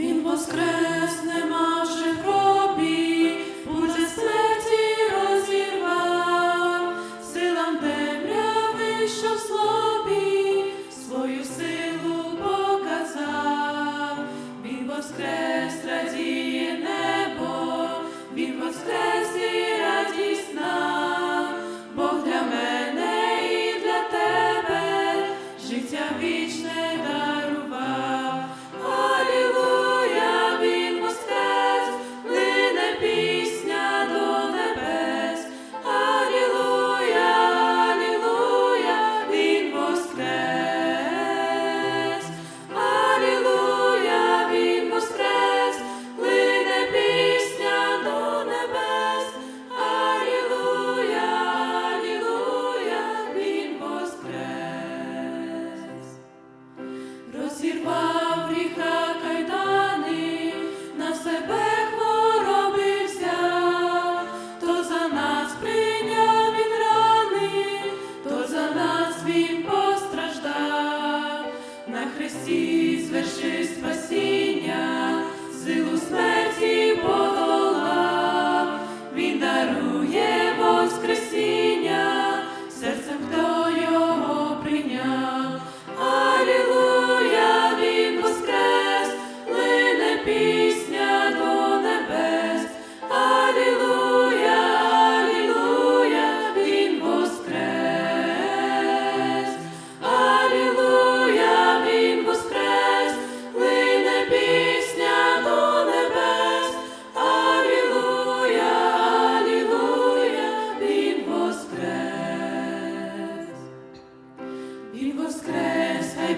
Він воскрес нема.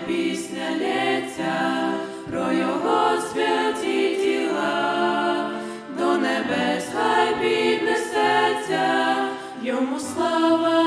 пісня лється про його святі тіла, до небес піднесеться, йому слава.